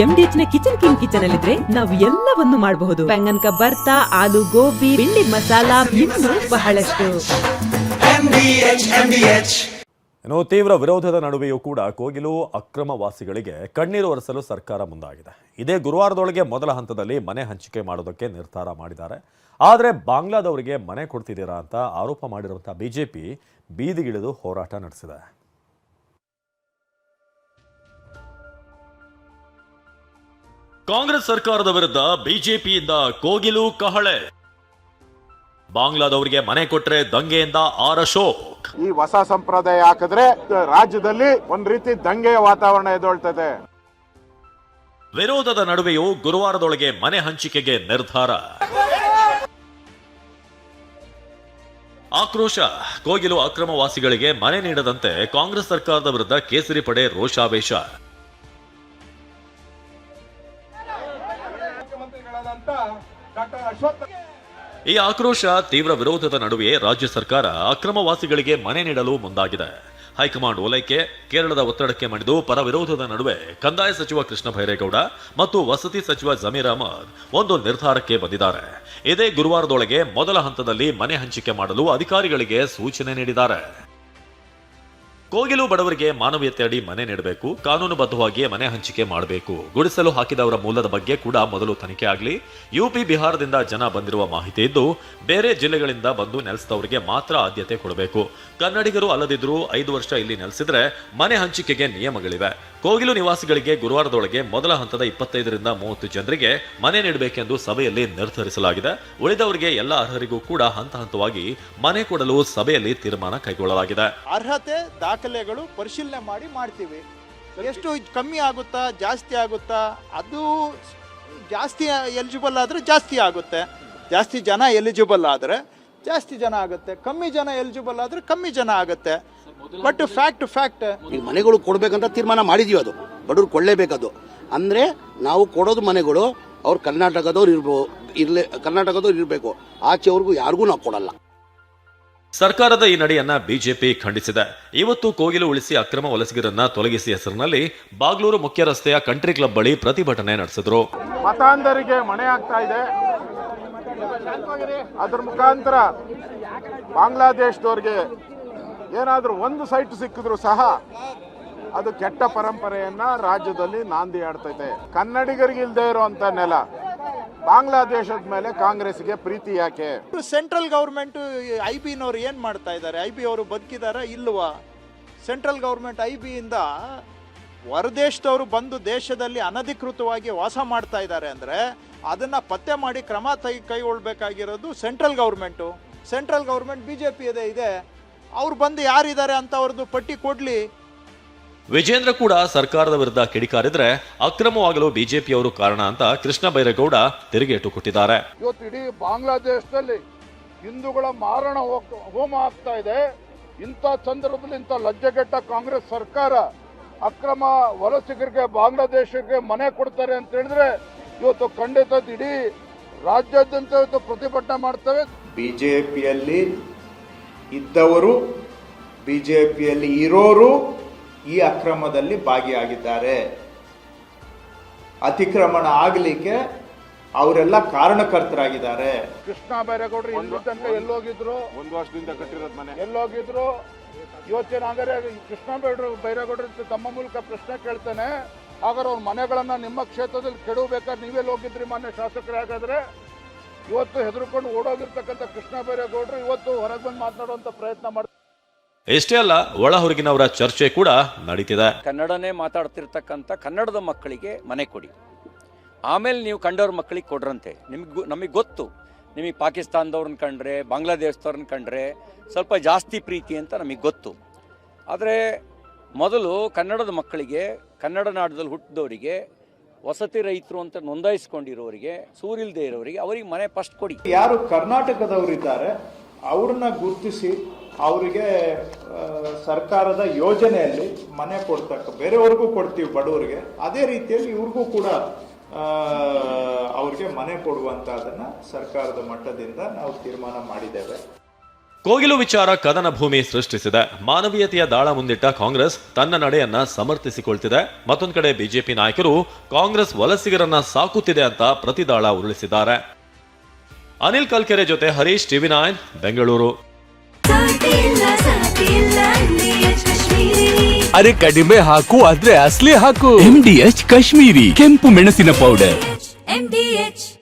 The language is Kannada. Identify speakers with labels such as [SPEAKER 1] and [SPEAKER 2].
[SPEAKER 1] ಎಂಡಿಎಚ್ನ ಕಿಚನ್ ಕಿಂಗ್ ಕಿಚನ್ ಅಲ್ಲಿದ್ರೆ ನಾವು ಎಲ್ಲವನ್ನು ಮಾಡಬಹುದು. ಬೆಂಗನ್ ಬರ್ತಾ ಆಲೂ ಗೋಬಿ ಬಿಂಡಿ ಮಸಾಲಾ ಇನ್ನು ಬಹಳಷ್ಟು.
[SPEAKER 2] ಇನ್ನು ತೀವ್ರ ವಿರೋಧದ ನಡುವೆಯೂ ಕೂಡ ಕೋಗಿಲು ಅಕ್ರಮ ವಾಸಿಗಳಿಗೆ ಕಣ್ಣೀರು ಒರೆಸಲು ಸರ್ಕಾರ ಮುಂದಾಗಿದೆ. ಇದೇ ಗುರುವಾರದೊಳಗೆ ಮೊದಲ ಹಂತದಲ್ಲಿ ಮನೆ ಹಂಚಿಕೆ ಮಾಡೋದಕ್ಕೆ ನಿರ್ಧಾರ ಮಾಡಿದ್ದಾರೆ. ಆದರೆ ಬಾಂಗ್ಲಾದವರಿಗೆ ಮನೆ ಕೊಡ್ತಿದ್ದೀರಾ ಅಂತ ಆರೋಪ ಮಾಡಿರುವಂಥ ಬಿಜೆಪಿ ಬೀದಿಗಿಳಿದು ಹೋರಾಟ ನಡೆಸಿದೆ. ಕಾಂಗ್ರೆಸ್ ಸರ್ಕಾರದ ವಿರುದ್ಧ ಬಿಜೆಪಿಯಿಂದ ಕೋಗಿಲು ಕಹಳೆ. ಬಾಂಗ್ಲಾದವರಿಗೆ ಮನೆ ಕೊಟ್ರೆ ದಂಗೆಯಿಂದ ಆರ ಅಶೋಕ್
[SPEAKER 3] ಈ ಹೊಸ ಸಂಪ್ರದಾಯ ಹಾಕಿದ್ರೆ ರಾಜ್ಯದಲ್ಲಿ ಒಂದ್ ರೀತಿ ದಂಗೆಯ ವಾತಾವರಣ ಎದೊಳ್ತದೆ
[SPEAKER 2] ವಿರೋಧದ ನಡುವೆಯೂ ಗುರುವಾರದೊಳಗೆ ಮನೆ ಹಂಚಿಕೆಗೆ ನಿರ್ಧಾರ. ಆಕ್ರೋಶ. ಕೋಗಿಲು ಅಕ್ರಮವಾಸಿಗಳಿಗೆ ಮನೆ ನೀಡದಂತೆ ಕಾಂಗ್ರೆಸ್ ಸರ್ಕಾರದ ವಿರುದ್ಧ ಕೇಸರಿ ಪಡೆ ರೋಷಾವೇಶ. ಈ ಆಕ್ರೋಶ ತೀವ್ರ ವಿರೋಧದ ನಡುವೆ ರಾಜ್ಯ ಸರ್ಕಾರ ಅಕ್ರಮವಾಸಿಗಳಿಗೆ ಮನೆ ನೀಡಲು ಮುಂದಾಗಿದೆ. ಹೈಕಮಾಂಡ್ ಓಲೈಕೆ, ಕೇರಳದ ಒತ್ತಡಕ್ಕೆ ಮಣಿದು ಪರ ವಿರೋಧದ ನಡುವೆ ಕಂದಾಯ ಸಚಿವ ಕೃಷ್ಣ ಭೈರೇಗೌಡ ಮತ್ತು ವಸತಿ ಸಚಿವ ಜಮೀರ್ ಅಹಮದ್ ಒಂದು ನಿರ್ಧಾರಕ್ಕೆ ಬಂದಿದ್ದಾರೆ. ಇದೇ ಗುರುವಾರದೊಳಗೆ ಮೊದಲ ಹಂತದಲ್ಲಿ ಮನೆ ಹಂಚಿಕೆ ಮಾಡಲು ಅಧಿಕಾರಿಗಳಿಗೆ ಸೂಚನೆ ನೀಡಿದ್ದಾರೆ. ಕೋಗಿಲು ಬಡವರಿಗೆ ಮಾನವೀಯತೆ ಅಡಿ ಮನೆ ನೀಡಬೇಕು ಕಾನೂನುಬದ್ಧವಾಗಿ ಮನೆ ಹಂಚಿಕೆ ಮಾಡಬೇಕು. ಗುಡಿಸಲು ಹಾಕಿದವರ ಮೂಲದ ಬಗ್ಗೆ ಕೂಡ ಮೊದಲು ತನಿಖೆ ಆಗಲಿ. ಯುಪಿ ಬಿಹಾರದಿಂದ ಜನ ಬಂದಿರುವ ಮಾಹಿತಿ ಇದ್ದು, ಬೇರೆ ಜಿಲ್ಲೆಗಳಿಂದ ಬಂದು ನೆಲೆಸಿದವರಿಗೆ ಮಾತ್ರ ಆದ್ಯತೆ ಕೊಡಬೇಕು. ಕನ್ನಡಿಗರು ಅಲ್ಲದಿದ್ದರೂ ಐದು ವರ್ಷ ಇಲ್ಲಿ ನೆಲೆಸಿದ್ರೆ ಮನೆ ಹಂಚಿಕೆಗೆ ನಿಯಮಗಳಿವೆ. ಕೋಗಿಲು ನಿವಾಸಿಗಳಿಗೆ ಗುರುವಾರದೊಳಗೆ ಮೊದಲ ಹಂತದ ಇಪ್ಪತ್ತೈದರಿಂದ ಮೂವತ್ತು ಜನರಿಗೆ ಮನೆ ನೀಡಬೇಕೆಂದು ಸಭೆಯಲ್ಲಿ ನಿರ್ಧರಿಸಲಾಗಿದೆ. ಉಳಿದವರಿಗೆ ಎಲ್ಲ ಅರ್ಹರಿಗೂ ಕೂಡ ಹಂತ ಹಂತವಾಗಿ ಮನೆ ಕೊಡಲು ಸಭೆಯಲ್ಲಿ ತೀರ್ಮಾನ ಕೈಗೊಳ್ಳಲಾಗಿದೆ.
[SPEAKER 4] ಅರ್ಹತೆ ದಾಖಲೆಗಳು ಪರಿಶೀಲನೆ ಮಾಡಿ ಮಾಡ್ತೀವಿ. ಎಷ್ಟು ಕಮ್ಮಿ ಆಗುತ್ತಾ, ಜಾಸ್ತಿ ಆಗುತ್ತಾ, ಅದು ಜಾಸ್ತಿ ಎಲಿಜಿಬಲ್ ಆದರೆ ಜಾಸ್ತಿ ಆಗುತ್ತೆ. ಜಾಸ್ತಿ ಜನ ಎಲಿಜಿಬಲ್ ಆದರೆ ಜಾಸ್ತಿ ಜನ ಆಗುತ್ತೆ. ಕಮ್ಮಿ ಜನ ಎಲಿಜಿಬಲ್ ಆದರೆ ಕಮ್ಮಿ ಜನ ಆಗುತ್ತೆ. ಬಟ್ ಫ್ಯಾಕ್ಟ್ ಫ್ಯಾಕ್ಟ್
[SPEAKER 5] ಈಗ ಮನೆಗಳು ಕೊಡಬೇಕಂತ ತೀರ್ಮಾನ ಮಾಡಿದೀವಿ ಅದು. ಬಡವ್ರು ಕೊಡಲೇಬೇಕದು ಅಂದರೆ ನಾವು ಕೊಡೋದು ಮನೆಗಳು, ಅವ್ರು ಕರ್ನಾಟಕದವ್ರು ಇರ್ಬೋ, ಇರಲೇ, ಕರ್ನಾಟಕದವ್ರು ಇರಬೇಕು. ಆಚೆವ್ರಿಗೂ ಯಾರಿಗೂ ನಾವು ಕೊಡಲ್ಲ.
[SPEAKER 2] ಸರ್ಕಾರದ ಈ ನಡೆಯನ್ನ ಬಿಜೆಪಿ ಖಂಡಿಸಿದೆ. ಇವತ್ತು ಕೋಗಿಲು ಉಳಿಸಿ ಅಕ್ರಮ ವಲಸಿಗರನ್ನ ತೊಲಗಿಸಿ ಹೆಸರಿನಲ್ಲಿ ಬಾಗ್ಲೂರು ಮುಖ್ಯ ರಸ್ತೆಯ ಕಂಟ್ರಿ ಕ್ಲಬ್ ಬಳಿ ಪ್ರತಿಭಟನೆ ನಡೆಸಿದ್ರು.
[SPEAKER 3] ಮತಾಂಧರಿಗೆ ಮನೆ ಆಗ್ತಾ ಇದೆ. ಅದ್ರ ಮುಖಾಂತರ ಬಾಂಗ್ಲಾದೇಶದವ್ರಿಗೆ ಏನಾದ್ರೂ ಒಂದು ಸೈಟ್ ಸಿಕ್ಕಿದ್ರು ಸಹ ಅದು ಕೆಟ್ಟ ಪರಂಪರೆಯನ್ನ ರಾಜ್ಯದಲ್ಲಿ ನಾಂದಿ ಆಡ್ತೈತೆ. ಕನ್ನಡಿಗರಿಗೆ ಇಲ್ದೇ ಇರುವಂತ ನೆಲ. ಬಾಂಗ್ಲಾದೇಶದ ಮೇಲೆ ಕಾಂಗ್ರೆಸ್ಗೆ ಪ್ರೀತಿ ಯಾಕೆ?
[SPEAKER 4] ಸೆಂಟ್ರಲ್ ಗೌರ್ಮೆಂಟ್ ಐ ಬಿನವ್ರು ಏನು ಮಾಡ್ತಾ ಇದ್ದಾರೆ? ಐ ಬಿ ಅವರು ಬದುಕಿದಾರ ಇಲ್ವಾ? ಸೆಂಟ್ರಲ್ ಗೌರ್ಮೆಂಟ್ ಐ ಬಿಯಿಂದ ಹೊರದೇಶದವರು ಬಂದು ದೇಶದಲ್ಲಿ ಅನಧಿಕೃತವಾಗಿ ವಾಸ ಮಾಡ್ತಾ ಇದ್ದಾರೆ ಅಂದರೆ ಅದನ್ನು ಪತ್ತೆ ಮಾಡಿ ಕ್ರಮ ತೈ ಕೈಗೊಳ್ಬೇಕಾಗಿರೋದು central government. Central government B J P ಇದೆ ಇದೆ. ಅವ್ರು ಬಂದು ಯಾರಿದ್ದಾರೆ ಅಂತ ಅವ್ರದ್ದು ಪಟ್ಟಿ ಕೊಡಲಿ.
[SPEAKER 2] ವಿಜೇಂದ್ರ ಕೂಡ ಸರ್ಕಾರದ ವಿರುದ್ಧ ಕಿಡಿಕಾರಿದ್ರೆ ಅಕ್ರಮವಾಗಲು ಬಿಜೆಪಿಯವರು ಕಾರಣ ಅಂತ ಕೃಷ್ಣ ಬೈರೇಗೌಡ ತಿರುಗೇಟು ಕೊಟ್ಟಿದ್ದಾರೆ.
[SPEAKER 3] ಇವತ್ತು ಇಡೀ ಬಾಂಗ್ಲಾದೇಶದಲ್ಲಿ ಹಿಂದೂಗಳ ಮಾರಣ ಹೋಗ್- ಹೋಮ ಆಗ್ತಾ ಇದೆ. ಇಂಥ ಸಂದರ್ಭದಲ್ಲಿ ಇಂಥ ಲಜ್ಜೆಗೆಟ್ಟ ಕಾಂಗ್ರೆಸ್ ಸರ್ಕಾರ ಅಕ್ರಮ ವಲಸಿಗರಿಗೆ ಬಾಂಗ್ಲಾದೇಶಕ್ಕೆ ಮನೆ ಕೊಡ್ತಾರೆ ಅಂತ ಹೇಳಿದ್ರೆ ಇವತ್ತು ಖಂಡಿತ ಇಡೀ ರಾಜ್ಯಾದ್ಯಂತ ಇವತ್ತು ಪ್ರತಿಭಟನೆ ಮಾಡ್ತವೆ.
[SPEAKER 6] ಬಿಜೆಪಿಯಲ್ಲಿ ಇದ್ದವರು ಬಿಜೆಪಿಯಲ್ಲಿ ಇರೋರು ಈ ಅಕ್ರಮದಲ್ಲಿ ಭಾಗಿಯಾಗಿದ್ದಾರೆ. ಅತಿಕ್ರಮಣ ಆಗಲಿಕ್ಕೆ ಅವರೆಲ್ಲ ಕಾರಣಕರ್ತರಾಗಿದ್ದಾರೆ.
[SPEAKER 3] ಕೃಷ್ಣ ಬೈರೇಗೌಡರು ಇಲ್ಲಿ ತನಕ ಎಲ್ಲೋಗಿದ್ರು? ಒಂದು ವರ್ಷದಿಂದ ಕಟ್ಟಿರೋದು ಮನೆ. ಎಲ್ಲೋಗಿದ್ರು? ಯೋಚನೆ ಹಾಗಾದ್ರೆ ಕೃಷ್ಣ ಬೈರು ಬೈರೇಗೌಡರು ತಮ್ಮ ಮೂಲಕ ಪ್ರಶ್ನೆ ಕೇಳ್ತಾನೆ. ಹಾಗಾದ್ರೆ ಅವ್ರ ಮನೆಗಳನ್ನ ನಿಮ್ಮ ಕ್ಷೇತ್ರದಲ್ಲಿ ಕೆಡಬೇಕಾದ್ರೆ ನೀವೆಲ್ಲಿ ಹೋಗಿದ್ರಿ ಮಾನ್ಯ ಶಾಸಕರೇ? ಹಾಗಾದ್ರೆ ಇವತ್ತು ಹೆದರ್ಕೊಂಡು ಓಡೋಗಿರ್ತಕ್ಕಂಥ ಕೃಷ್ಣ ಬೈರೇಗೌಡರು ಇವತ್ತು ಹೊರಗೆ ಬಂದು ಮಾತನಾಡುವಂತ ಪ್ರಯತ್ನ ಮಾಡ್ತಾರೆ
[SPEAKER 2] ಇಷ್ಟೇ ಅಲ್ಲ ಒಳ ಹೊರಗಿನವರ ಚರ್ಚೆ ಕೂಡ ನಡೀತಿದೆ.
[SPEAKER 7] ಕನ್ನಡನೇ ಮಾತಾಡ್ತಿರ್ತಕ್ಕಂಥ ಕನ್ನಡದ ಮಕ್ಕಳಿಗೆ ಮನೆ ಕೊಡಿ. ಆಮೇಲೆ ನೀವು ಕಂಡವ್ರ ಮಕ್ಕಳಿಗೆ ಕೊಡ್ರಂತೆ. ನಿಮ್ಗೆ ನಮಗೆ ಗೊತ್ತು. ನಿಮಗೆ ಪಾಕಿಸ್ತಾನದವ್ರನ್ನ ಕಂಡ್ರೆ ಬಾಂಗ್ಲಾದೇಶದವ್ರನ್ನ ಕಂಡ್ರೆ ಸ್ವಲ್ಪ ಜಾಸ್ತಿ ಪ್ರೀತಿ ಅಂತ ನಮಗೆ ಗೊತ್ತು. ಆದರೆ ಮೊದಲು ಕನ್ನಡದ ಮಕ್ಕಳಿಗೆ ಕನ್ನಡ ನಾಡದಲ್ಲಿ ಹುಟ್ಟಿದವರಿಗೆ ವಸತಿ ರೈತರು ಅಂತ ನೋಂದಾಯಿಸ್ಕೊಂಡಿರೋರಿಗೆ ಸೂರಿಲ್ದೇ ಇರೋರಿಗೆ ಅವರಿಗೆ ಮನೆ ಫಸ್ಟ್ ಕೊಡಿ.
[SPEAKER 6] ಯಾರು ಕರ್ನಾಟಕದವರಿದ್ದಾರೆ ಅವ್ರನ್ನ ಗುರುತಿಸಿ ಅವರಿಗೆ ಸರ್ಕಾರದ ಯೋಜನೆಯಲ್ಲಿ ಮನೆ ಕೊಡ್ತಕ್ಕ, ಬೇರೆಯವ್ರಿಗೂ ಕೊಡ್ತೀವಿ ಬಡವರಿಗೆ. ಅದೇ ರೀತಿಯಲ್ಲಿ ಇವ್ರಿಗೂ ಕೂಡ ಅವ್ರಿಗೆ ಮನೆ ಕೊಡುವಂತ ಅದನ್ನ ಸರ್ಕಾರದ ಮಟ್ಟದಿಂದ ನಾವು ತೀರ್ಮಾನ ಮಾಡಿದ್ದೇವೆ.
[SPEAKER 2] ಕೋಗಿಲು ವಿಚಾರ ಕದನ ಭೂಮಿ ಸೃಷ್ಟಿಸಿದೆ. ಮಾನವೀಯತೆಯ ದಾಳ ಮುಂದಿಟ್ಟ ಕಾಂಗ್ರೆಸ್ ತನ್ನ ನಡೆಯನ್ನ ಸಮರ್ಥಿಸಿಕೊಳ್ತಿದೆ. ಮತ್ತೊಂದು ಕಡೆ ಬಿಜೆಪಿ ನಾಯಕರು ಕಾಂಗ್ರೆಸ್ ವಲಸಿಗರನ್ನ ಸಾಕುತ್ತಿದೆ ಅಂತ ಪ್ರತಿದಾಳ ಉರುಳಿಸಿದ್ದಾರೆ. ಅನಿಲ್ ಕಲ್ಕೆರೆ ಜೊತೆ ಹರೀಶ್ ಟಿವಿ ನೈನ್, ಬೆಂಗಳೂರು.
[SPEAKER 8] ಅರೆ ಕಡಿಮೆ ಹಾಕು ಆದ್ರೆ ಅಸ್ಲಿ ಹಾಕು. ಎಂ ಡಿ ಎಚ್ ಕಾಶ್ಮೀರಿ ಕೆಂಪು ಮೆಣಸಿನ ಪೌಡರ್
[SPEAKER 9] ಎಂಡಿಎಚ್